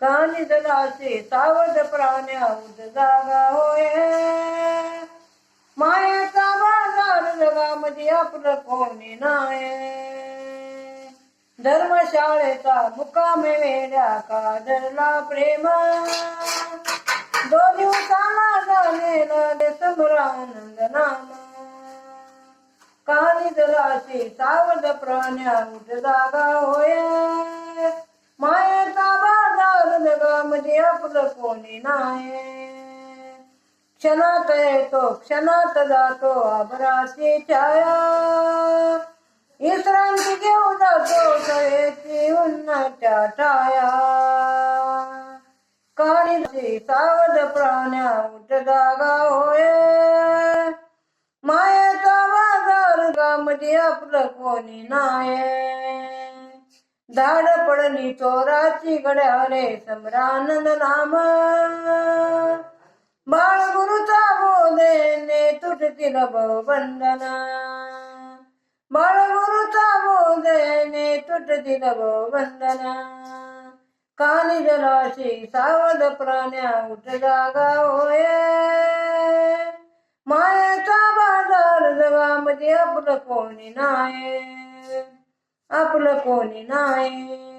कानी जलाशे सावध प्राण्या उद जागा होय. मायाचा बाजार जगामध्ये आपलं कोणी नाही धर्मशाळेचा मुकामे वेड्या का धरला प्रेम. दोन दिवसाला झालेला समरानंद नाम. काळी जलाशी सावध प्राण्या उठ जागा होया. आपलं कोणी नाही क्षणात येतो क्षणात जातो आभराची छाया विश्रांती घेऊ जातो सयेची उन्हाच्या छाया काळीची सावध प्राण्या उठ जागा होय मायाचा बाजार गामध्ये आपलं कोणी नाही धाड पडली चोराची गड्याले समरानंद नाम बाळ गुरुचा बोधेने तुटतील बंधन बाळ गुरुचा बोधेने तुटतील बंधन काली जलाशी सावध प्राण्या उठ जागा होय मायाचा बाजार जगामध्ये आपलं कोणी नाही आपलं कोणी नाही.